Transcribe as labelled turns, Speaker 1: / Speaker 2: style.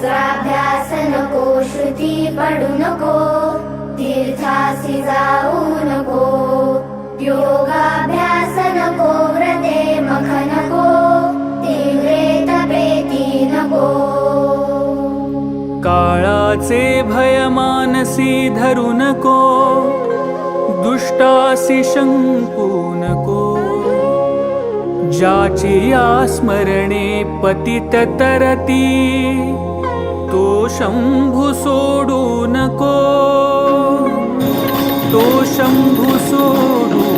Speaker 1: वाचाभ्यास नको श्रुती पडू नको तीर्थासी जाऊ नको योगाभ्यास नको व्रते मख नको तीव्रे तपेती नको.
Speaker 2: काळाचे भयमानसी धरू नको दुष्टासी शंकू नको. ज्याची या स्मरणे पतित तरती शम्भु सोडु न को
Speaker 1: दो शम्भु सोडु